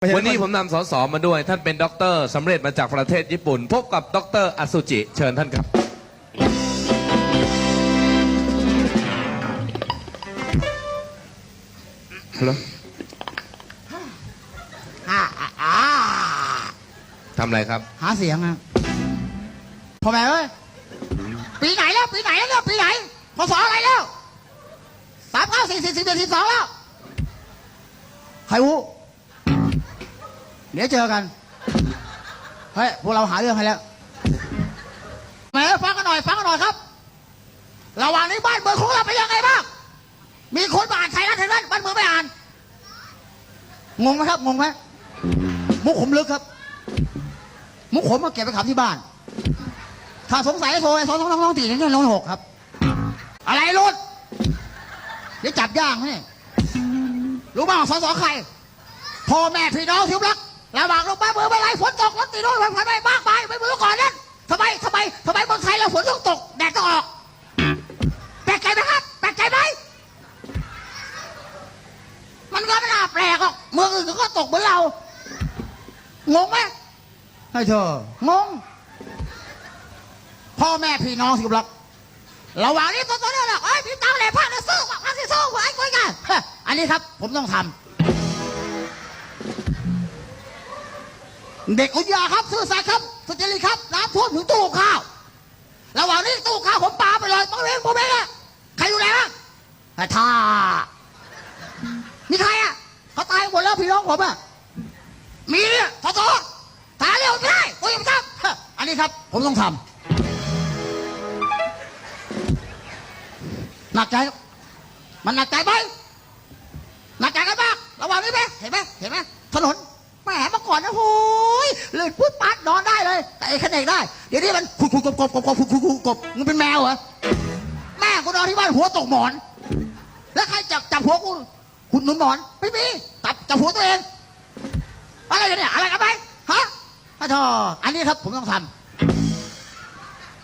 ไม่ใช่วันนี้ผมนำสสมาด้วย ท่านเป็นด็อกเตอร์สำเร็จมาจากประเทศญี่ปุ่น พบกับด็อกเตอร์อสุจิ เชิญท่านครับ ฮัลโหลอ่าอ่าอ่าทำอะไรครับ หาเสียงอะพ่อแม่เอ้ย ปีไหนแล้ว ปีไหนแล้วเนี่ยปีไหนพศอะไรแล้วสามเก้าสี่สี่สิบเอ็ดสิบสองแล้ว ใครรู้ เดี๋ยวเจอกัน เฮ้ย พวกเราหาเรื่องให้แล้วแหมฟังกันหน่อย ฟังกันหน่อยครับ ระหว่างนี้บ้านเมืองของเราเป็นยังไงบ้าง มีคนมาอ่านไทยรัฐไทยรัฐบ้านเมืองไม่อ่าน งงไหมครับ งงไหมมุกขมลึกครับ มุกขมมาเก็บไปขับที่บ้าน ถ้าสงสัยโทรไปสองสองสองสองสี่หนึ่งหนึ่งหกครับ อะไรรุดเดี๋ยวจับย่างนี่รู้บ้างสอสอใครพ่อแม่พี่น้องที่รัก ระหว่างลงไปเมืองไม่ไรฝนตกรถติดรถไฟไฟไหม้มากมายไม่เหมือนก่อนนั้นทำไมทำไมทำไมเมืองไทยเราฝนต้องตกแดดต้องออกแปลกใจไหมครับแปลกใจไหมมันก็ไม่น่าแปลกหรอกเมืองอื่นเขาก็ตกเหมือนเรา งงไหมให้เธองง พ่อแม่พี่น้องที่รักระหว่างนี้ตัวตัวเนี่ยหรอกไอ้ยพี่ตังเลยพาเนี่ยสู้ว่ะพาที่สู้ว่ะไอ้กุ้ยกันฮะอันนี้ครับ ผมต้องทำ เด็กอุทยาครับซื่อสัตย์ครับสุจริตครับน้ำท่วมถึงตู้ข้าวระหว่างนี้ตู้ข้าวผมปาไปเลยต้องเลี้ยงผมเองอะใครอยู่ไหนบ้างแต่ท่ามีใครอะเขาตายหมดแล้วพี่น้องผมอะมีเนี่ยทอทอตายเร็วไม่ได้กูยังทำอันนี้ครับผมต้องทำหนักใจ มันหนักใจไหมหนักใจกันบ้างระหว่างนี้ไหมเห็นไหมเห็นไหมถนนแหมเมื่อก่อนนะโอ้ยลื่นพุดปัดนอน ได้เลยแต่ไอ้ขนเอกได้ เดี๋ยวนี้มันคุกคุกกบกบกบกบคุกคุกคุกบมึงเป็นแมวเหรอแม่กูนอนที่บ้านหัวตกหมอน แล้วใครจับจับหัวกูขุดหนุนหมอนไม่มีจับจับหัวตัวเองอะไรกันเนี่ยอะไรกันไปฮะพระทออันนี้ครับผมต้องทำ